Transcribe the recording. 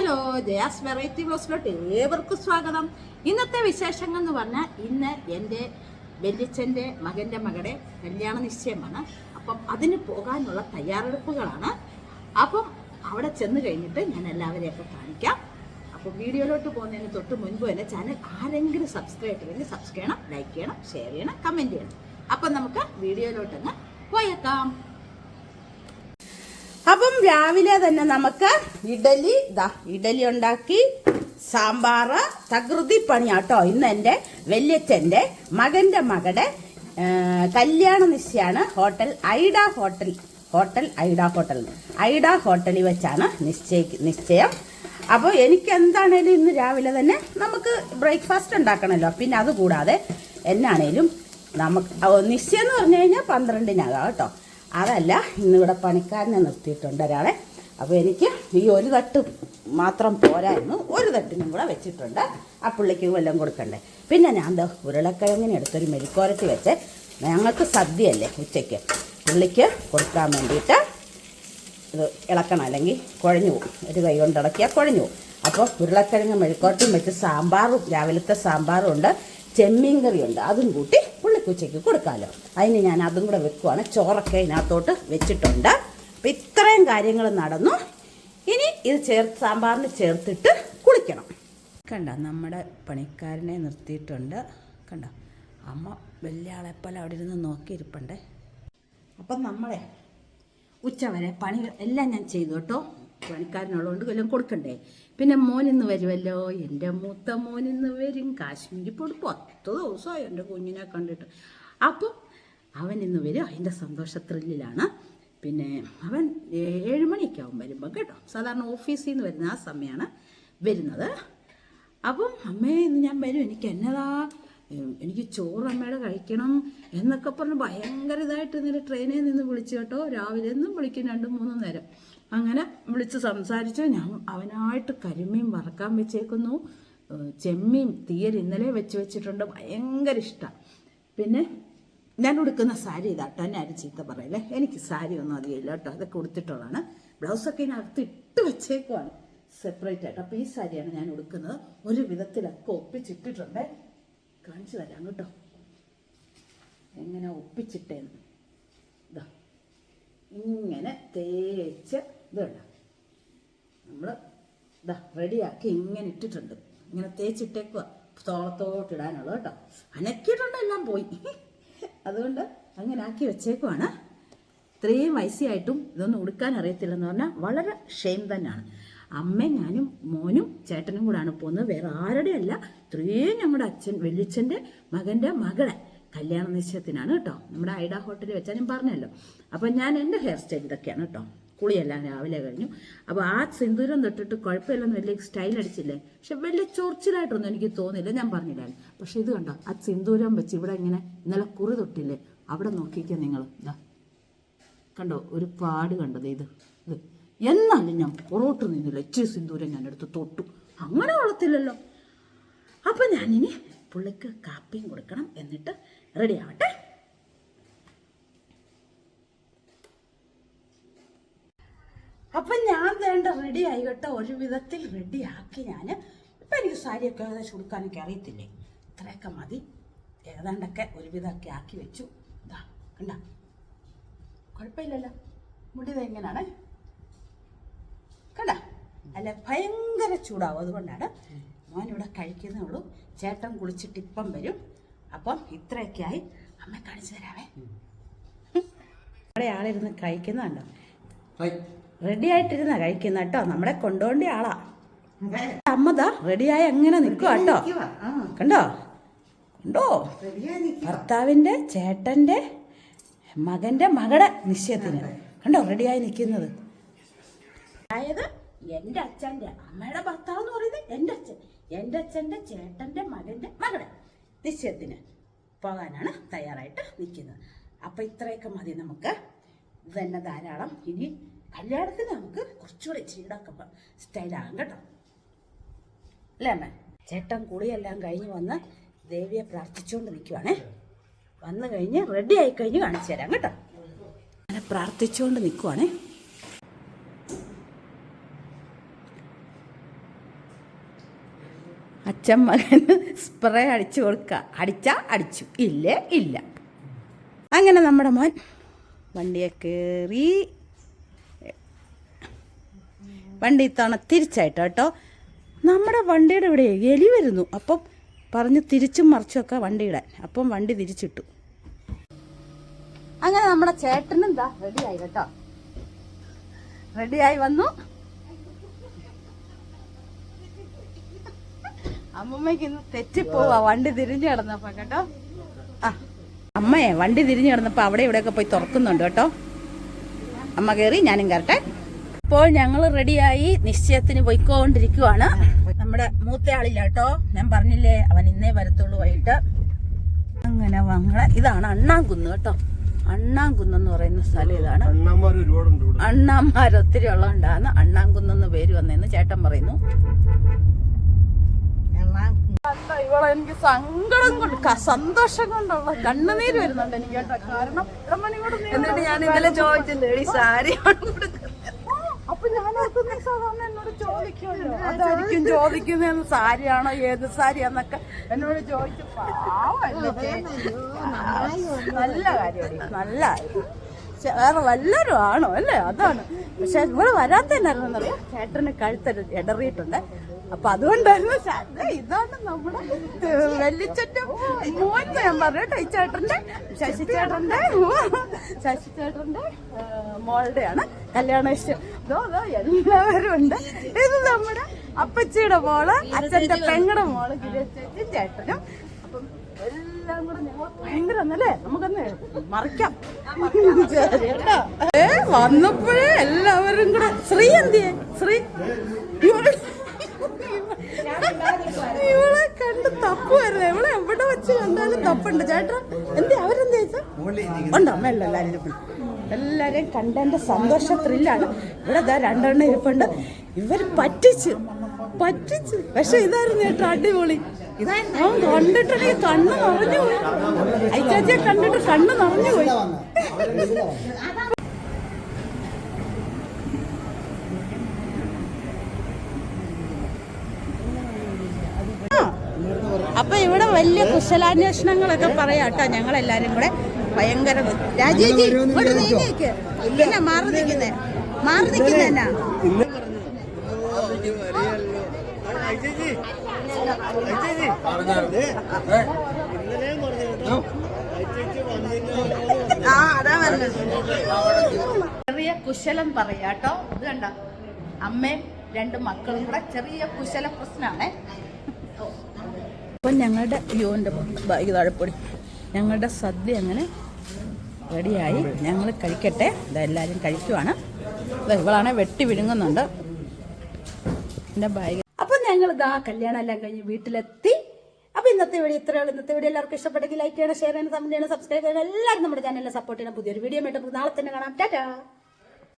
Hello Jaya's variety ബ്ലോസിലോട്ട് ഏവർക്കും സ്വാഗതം. ഇന്നത്തെ വിശേഷങ്ങൾ എന്ന് പറഞ്ഞാൽ ഇന്ന് എന്റെ വെല്ലിച്ചന്റെ മകന്റെ മകളുടെ കല്യാണ നിശ്ചയമാണ്. അപ്പം അതിന് പോകാനുള്ള തയ്യാറെടുപ്പുകളാണ്. അപ്പം അവിടെ ചെന്ന് കഴിഞ്ഞിട്ട് ഞാൻ എല്ലാവരെയൊക്കെ കാണിക്കാം. അപ്പോൾ വീഡിയോയിലോട്ട് പോകുന്നതിന് തൊട്ട് മുൻപ് തന്നെ ചാനൽ ആരെങ്കിലും സബ്സ്ക്രൈബ് ചെയ്യണമെങ്കിൽ സബ്സ്ക്രൈബ് ചെയ്യണം ലൈക്ക് ചെയ്യണം ഷെയർ ചെയ്യണം കമന്റ് ചെയ്യണം. അപ്പം നമുക്ക് വീഡിയോയിലോട്ടങ്ങ് പോയേക്കാം. രാവിലെ തന്നെ നമുക്ക് ഇഡലി ദാ ഇഡലി ഉണ്ടാക്കി സാമ്പാർ തകൃതി പണിയാട്ടോ ഇന്ന് എന്റെ വല്യച്ഛന്റെ മകന്റെ മകടെ കല്യാണ നിശ്ചയാണ് hotel Aida hotel hotel Aida hotel. Aida ഹോട്ടലിൽ വെച്ചാണ് നിശ്ചയി നിശ്ചയം. അപ്പോൾ എനിക്ക് എന്താണേലും ഇന്ന് രാവിലെ തന്നെ നമുക്ക് ബ്രേക്ക്ഫാസ്റ്റ് ഉണ്ടാക്കണമല്ലോ പിന്നെ അതുകൂടാതെ എന്നാണേലും നമുക്ക് നിശ്ചയം എന്ന് പറഞ്ഞു കഴിഞ്ഞാൽ പന്ത്രണ്ടിനാകാം കേട്ടോ. അതല്ല ഇന്നിവിടെ പണിക്കാരനെ നിർത്തിയിട്ടുണ്ട് ഒരാളെ. അപ്പോൾ എനിക്ക് ഈ ഒരു തട്ട് മാത്രം പോരായിരുന്നു. ഒരു തട്ടിനും കൂടെ വെച്ചിട്ടുണ്ട്. ആ പുള്ളിക്ക് വല്ലതും കൊടുക്കണ്ടേ? പിന്നെ ഞാൻ എന്താ ഉരുളക്കിഴങ്ങിന് എടുത്തൊരു മെഴുക്കോരട്ടി വെച്ച് ഞങ്ങൾക്ക് സദ്യയല്ലേ ഉച്ചയ്ക്ക്. പുള്ളിക്ക് കൊടുക്കാൻ വേണ്ടിയിട്ട് ഇത് ഇളക്കണം അല്ലെങ്കിൽ കുഴഞ്ഞു പോകും. ഒരു കൈ കൊണ്ട് ഇളക്കിയാൽ കുഴഞ്ഞു പോകും. അപ്പോൾ ഉരുളക്കിഴങ്ങ് മെഴുക്കോട്ടും വെച്ച് സാമ്പാറും രാവിലത്തെ സാമ്പാറും ഉണ്ട്. ചെമ്മീൻ കറിയുണ്ട്. അതും കൂട്ടി പുള്ളിക്കുച്ചയ്ക്ക് കൊടുക്കാമല്ലോ അതിന് ഞാൻ അതും കൂടെ വെക്കുവാണ്. ചോറൊക്കെ ഇതിനകത്തോട്ട് വെച്ചിട്ടുണ്ട്. അപ്പം ഇത്രയും കാര്യങ്ങൾ നടന്നു. ഇനി ഇത് ചേർത്ത് സാമ്പാറിന് ചേർത്തിട്ട് കുളിക്കണം. കണ്ട നമ്മുടെ പണിക്കാരനെ നിർത്തിയിട്ടുണ്ട്. കണ്ട അമ്മ വലിയ ആളെപ്പോലെ അവിടെ ഇരുന്ന് നോക്കിയിരിപ്പണ്ടേ. അപ്പം നമ്മളെ ഉച്ച വരെ പണികൾ എല്ലാം ഞാൻ ചെയ്തു കേട്ടോ. പണിക്കാരനുള്ളതുകൊണ്ട് വല്ലതും കൊടുക്കണ്ടേ? പിന്നെ മോനിന്ന് വരുമല്ലോ എന്റെ മൂത്ത മോനിന്ന് വരും. കാശ്മീരി പോയിട്ട് പത്ത് ദിവസമായി എന്റെ കുഞ്ഞിനെ കണ്ടിട്ട്. അപ്പോൾ അവൻ ഇന്ന് വരും. അതിന്റെ സന്തോഷ ത്രില്ലിലാണ്. പിന്നെ അവൻ ഏഴ് മണിയൊക്കെ ആവും വരുമ്പോൾ കേട്ടോ. സാധാരണ ഓഫീസിൽ നിന്ന് വരുന്ന ആ സമയമാണ് വരുന്നത്. അപ്പം അമ്മേ ഇന്ന് ഞാൻ വരും. എനിക്ക് എന്നതാ? എനിക്ക് ചോറ് അമ്മയുടെ കഴിക്കണം എന്നൊക്കെ പറഞ്ഞ് ഭയങ്കര ഇതായിട്ട് ഇന്നലെ ട്രെയിനിൽ നിന്ന് വിളിച്ചു കേട്ടോ. രാവിലെ നിന്നും വിളിക്കും. രണ്ടും മൂന്നും നേരം. അങ്ങനെ വിളിച്ച് സംസാരിച്ചു. ഞാൻ അവനായിട്ട് കരിമീൻ വറക്കാൻ വെച്ചേക്കുന്നു. ചെമ്മീൻ തീയൽ ഇന്നലെ വെച്ച് വെച്ചിട്ടുണ്ട്. ഭയങ്കര ഇഷ്ടം. പിന്നെ ഞാൻ ഉടുക്കുന്ന സാരി ഇതാട്ടോ ആരും ചീത്ത പറയല്ലേ? എനിക്ക് സാരി ഒന്നും അധികമില്ല കേട്ടോ. അതൊക്കെ ഉടുത്തിട്ടുള്ളതാണ്. ബ്ലൗസൊക്കെ ഇതിനകത്ത് ഇട്ട് വെച്ചേക്കുവാണ്. സെപ്പറേറ്റ് ആയിട്ട്. അപ്പോൾ ഈ സാരിയാണ് ഞാൻ ഉടുക്കുന്നത്. ഒരു വിധത്തിലൊക്കെ ഒപ്പിച്ചിട്ടിട്ടുണ്ട്. കാണിച്ചു തരാം കേട്ടോ. എങ്ങനെ ഒപ്പിച്ചിട്ടേന്ന്. ഇതാ ഇങ്ങനെ തേച്ച് ഇതുണ്ട നമ്മൾ ഇതാ റെഡിയാക്കി ഇങ്ങനെ ഇട്ടിട്ടുണ്ട്. ഇങ്ങനെ തേച്ചിട്ടേക്കുക തോളത്തോട്ട് ഇടാനുള്ളത് കേട്ടോ. അനക്കിയിട്ടുണ്ട് എല്ലാം പോയി. അതുകൊണ്ട് അങ്ങനെ ആക്കി വെച്ചേക്കുവാണ്. ഇത്രയും വയസ്സായിട്ടും ഇതൊന്നും ഉടുക്കാൻ അറിയത്തില്ലെന്ന് പറഞ്ഞാൽ വളരെ ഷെയിം തന്നെയാണ്. അമ്മയും ഞാനും മോനും ചേട്ടനും കൂടാണ് പോകുന്നത്. വേറെ ആരുടെ അല്ല. ഇത്രയും ഞങ്ങളുടെ അച്ഛൻ വെള്ളിച്ചന്റെ മകന്റെ മകളെ കല്യാണ നിശ്ചയത്തിനാണ് കേട്ടോ. നമ്മുടെ ഐഡ ഹോട്ടലിൽ വെച്ചാൽ ഞാൻ പറഞ്ഞല്ലോ. അപ്പം ഞാൻ എന്റെ ഹെയർ സ്റ്റൈൽ ഇതൊക്കെയാണ് കേട്ടോ. കുളിയെല്ലാം രാവിലെ കഴിഞ്ഞു. അപ്പോൾ ആ സിന്ദൂരം തൊട്ടിട്ട് കുഴപ്പമില്ലെന്ന് വലിയ സ്റ്റൈൽ അടിച്ചില്ലേ? പക്ഷെ വലിയ ചൊറിച്ചിലായിട്ടൊന്നും എനിക്ക് തോന്നില്ല ഞാൻ പറഞ്ഞില്ലായിരുന്നു. പക്ഷെ ഇത് കണ്ടോ? ആ സിന്ദൂരം വെച്ച് ഇവിടെ ഇങ്ങനെ ഇന്നലെ കുറി തൊട്ടില്ലേ? അവിടെ നോക്കിക്കുക നിങ്ങൾ ഇതാ കണ്ടോ? ഒരു പാട് കണ്ടത് ഇത്. ഇത്. എന്നാലും ഞാൻ പുറോട്ട് നിന്നില്ല ഇച്ചിരി സിന്ദൂരം ഞാൻ എടുത്ത് തൊട്ടു. അങ്ങനെ കൊള്ളത്തില്ലല്ലോ. അപ്പം ഞാനിനി പുള്ളിക്ക് കാപ്പിയും കൊടുക്കണം എന്നിട്ട് റെഡി ആവട്ടെ. അപ്പം ഞാൻ വേണ്ട റെഡി ആയിക്കോട്ടെ. കേട്ടോ ഒരു വിധത്തിൽ റെഡി ആക്കി ഞാൻ ഇപ്പം എനിക്ക് സാരിയൊക്കെ ഏകദേശം ഉടുക്കാനൊക്കെ അറിയത്തില്ലേ? ഇത്രയൊക്കെ മതി. ഏതാണ്ടൊക്കെ ഒരുവിധമൊക്കെ ആക്കി വെച്ചു. ഇതാ കണ്ട? കുഴപ്പമില്ലല്ലോ. മുടി എങ്ങനെയാണ് കണ്ട? അല്ല ഭയങ്കര ചൂടാവും. അതുകൊണ്ടാണ് മോനിവിടെ കഴിക്കുന്നേ ഉള്ളൂ ചേട്ടൻ കുളിച്ചിട്ട് ഇപ്പം വരും. അപ്പം ഇത്രയൊക്കെ ആയി അമ്മ കാണിച്ചു തരാവേ. ഇവിടെ ആളിരുന്ന് കഴിക്കുന്നുണ്ടോ റെഡി ആയിട്ടിരുന്ന കഴിക്കുന്ന കേട്ടോ നമ്മളെ കൊണ്ടോണ്ടി ആളാ. അമ്മത റെഡിയായി അങ്ങനെ നിൽക്കുക കേട്ടോ കണ്ടോ? കണ്ടോ? ഭർത്താവിന്റെ ചേട്ടന്റെ മകന്റെ മകളുടെ നിശ്ചയത്തിന്. കണ്ടോ? റെഡിയായി നിൽക്കുന്നത് അതായത് എന്റെ അച്ഛന്റെ അമ്മയുടെ ഭർത്താവ് എന്ന് പറയുന്നത് എന്റെ അച്ഛൻ. എന്റെ അച്ഛന്റെ ചേട്ടന്റെ മകന്റെ മകളുടെ നിശ്ചയത്തിന് പോകാനാണ് തയ്യാറായിട്ട് നിൽക്കുന്നത് അപ്പം ഇത്രയൊക്കെ മതി നമുക്ക്. ഇതന്നെ ധാരാളം. ഇനി കല്യാണത്തിന് നമുക്ക് കുറച്ചുകൂടെ ഇച്ചിരിയുടെ സ്റ്റൈലാകും കേട്ടോ. അല്ലേ അമ്മ? ചേട്ടൻ കുളിയെല്ലാം കഴിഞ്ഞ് വന്ന് ദേവിയെ പ്രാർത്ഥിച്ചുകൊണ്ട് നിൽക്കുവാണേ വന്നു കഴിഞ്ഞ് റെഡി ആയി കഴിഞ്ഞ് കാണിച്ചു തരാം കേട്ടോ. അങ്ങനെ പ്രാർത്ഥിച്ചുകൊണ്ട് നിൽക്കുവാണേ അച്ഛൻ മകന് സ്പ്രേ അടിച്ചു കൊടുക്ക. അടിച്ചാ അടിച്ചു. ഇല്ലേ? ഇല്ല. അങ്ങനെ നമ്മുടെ മോൻ വണ്ടിയെ കയറി വണ്ടി ഇത്തവണ തിരിച്ചായിട്ട് കേട്ടോ. നമ്മുടെ വണ്ടിയുടെ ഇവിടെ എലി വരുന്നു. അപ്പം പറഞ്ഞ് തിരിച്ചും മറിച്ചുമൊക്കെ വണ്ടി ഇടാൻ അപ്പം വണ്ടി തിരിച്ചിട്ടു. അങ്ങനെ നമ്മുടെ ചേട്ടനും എന്താ റെഡിയായി കേട്ടോ. റെഡിയായി വന്നു. അമ്മമ്മയ്ക്ക് ഇന്ന് തെറ്റിപ്പോവാ. വണ്ടി തിരിഞ്ഞു കിടന്നപ്പോ കേട്ടോ. ആ അമ്മയെ വണ്ടി തിരിഞ്ഞു കിടന്നപ്പോ അവിടെ ഇവിടെയൊക്കെ പോയി തുറക്കുന്നുണ്ട് കേട്ടോ. അമ്മ കയറി ഞാനും കയറട്ടെ ഇപ്പോൾ ഞങ്ങൾ റെഡിയായി നിശ്ചയത്തിന് പോയിക്കൊണ്ടിരിക്കുവാണ്. നമ്മുടെ മൂത്തയാളില്ല കേട്ടോ ഞാൻ പറഞ്ഞില്ലേ അവൻ ഇന്നേ വരത്തുള്ളൂ വൈകിട്ട്. അങ്ങനെ വങ്ങളെ ഇതാണ് അണ്ണാംകുന്ന് കേട്ടോ. അണ്ണാംകുന്ന് എന്ന് പറയുന്ന സ്ഥലം ഇതാണ്. അണ്ണാമാർ ഒത്തിരി ഉള്ളതുകൊണ്ടാണ് അണ്ണാംകുന്നെന്ന് പേര് വന്നതെന്ന് ചേട്ടൻ പറയുന്നു. ഇവളെ എനിക്ക് സങ്കടം കൊണ്ട് സന്തോഷം കൊണ്ടുള്ള കണ്ണുനീര് വരുന്നുണ്ട് എനിക്ക് കേട്ടോ. കാരണം എന്നിട്ട് ഞാൻ ഇന്നലെ ചോദിച്ചില്ലേ ഈ സാരി ഓർക്കുന്ന സാധാരണ എന്നോട് ചോദിക്കുമല്ലോ അതായിരിക്കും ചോദിക്കുന്നതെന്ന് സാരിയാണോ ഏത് സാരിയാന്നൊക്കെ എന്നോട് ചോദിച്ചു. പാവല്ലേ. നല്ല കാര്യം നല്ല കാര്യം. വേറെ വല്ലവരും ആണോ അല്ലേ? അതാണ്. പക്ഷെ ഇവിടെ വരാത്തതിനായിരുന്നറിയാം ചേട്ടന് കഴുത്തൊരു ഇടറിയിട്ടുണ്ട്. അപ്പൊ അതുകൊണ്ടായിരുന്നു ഇതാണ് നമ്മുടെ വെല്ലിച്ചറ്റം മോൻ ഞാൻ പറഞ്ഞു ടൈച്ചേട്ടന്റെ ഈ ചേട്ടന്റെ ശശി ചേട്ടന്റെ ശശി ചേട്ടന്റെ ആ, മോളുടെയാണ് കല്യാണ ഇഷ്ടം ഇതോ എല്ലാവരും ഉണ്ട്. ഇത് നമ്മുടെ അപ്പച്ചിയുടെ മോൾ അച്ഛന്റെ പെങ്ങളുടെ മോൾ ഗിരിച്ചേച്ചി ചേട്ടനും. അപ്പം എല്ലാം കൂടെ ഞങ്ങൾ ഭയങ്കര ഒന്നല്ലേ നമുക്കൊന്ന് മറിക്കാം. ഏ വന്നപ്പോഴേ എല്ലാവരും കൂടെ ശ്രീ എന്തിയെ? ശ്രീ ഇവളെ ഇവളെ കണ്ട് തപ്പുമായിരുന്നു നമ്മളെ എവിടെ വെച്ച് കണ്ടാലും തപ്പുണ്ട്. ചേട്ടാ എന്തേ അവരെന്താ ചോദിച്ചാ? ഉണ്ടോ? അമ്മയല്ല എല്ലാവരും ഇരിപ്പുണ്ട്. എല്ലാവരെയും കണ്ടതിന്റെ സന്തോഷ ത്രില്ലാണ് ഇവിടെ ദാ രണ്ടെണ്ണം ഇരിപ്പുണ്ട്. ഇവർ പറ്റിച്ച് പറ്റിച്ച്. പക്ഷെ ഇതായിരുന്നു ചേട്ടാ അടിപൊളി. അവൻ കണ്ടിട്ടുണ്ടെങ്കിൽ കണ്ണ് നിറഞ്ഞു പോയി. ഐച്ചാച്ചിയെ കണ്ടിട്ട് കണ്ണ് നിറഞ്ഞു പോയി. അപ്പൊ ഇവിടെ വലിയ കുശലാന്വേഷണങ്ങളൊക്കെ പറയാം കേട്ടോ ഞങ്ങളെല്ലാവരും കൂടെ. ഭയങ്കര രാജേജി ഇവിടെ നീങ്ങിക്ക് എന്നാ മാറി നിൽക്കുന്നേ. മാറി നിൽക്കുന്ന എന്നാ? ആ അതാ പറഞ്ഞത്. ചെറിയ കുശലം പറയാട്ടോ ഇത് കണ്ട? അമ്മയും രണ്ട് മക്കളും കൂടെ ചെറിയ കുശല പ്രശ്നമാണേ അപ്പം ഞങ്ങളുടെ യോന്റെ ബാഗ് താഴെപ്പൊടി. ഞങ്ങളുടെ സദ്യ അങ്ങനെ റെഡിയായി. ഞങ്ങൾ കഴിക്കട്ടെ. ഇതെല്ലാവരും കഴിക്കുവാണ്. ഇവളാണെ വെട്ടി വിഴുങ്ങുന്നുണ്ട്. എന്റെ ബാഗ് അപ്പം ഞങ്ങൾ ഇതാ കല്യാണം എല്ലാം കഴിഞ്ഞ് വീട്ടിലെത്തി. അപ്പോൾ ഇന്നത്തെ വീഡിയോ ഇത്രയേ ഉള്ളൂ. ഇന്നത്തെ വീഡിയോ എല്ലാവർക്കും ഇഷ്ടപ്പെട്ടെങ്കിൽ ലൈക്ക് ചെയ്യണം ഷെയർ ചെയ്യണം കമന്റ് ചെയ്യണം സബ്സ്ക്രൈബ് ചെയ്യണം. എല്ലാവരും നമ്മുടെ ചാനലിനെ സപ്പോർട്ട് ചെയ്യണം. പുതിയൊരു വീഡിയോ ആയിട്ട് നാളെ തന്നെ കാണാം. ടാറ്റാ!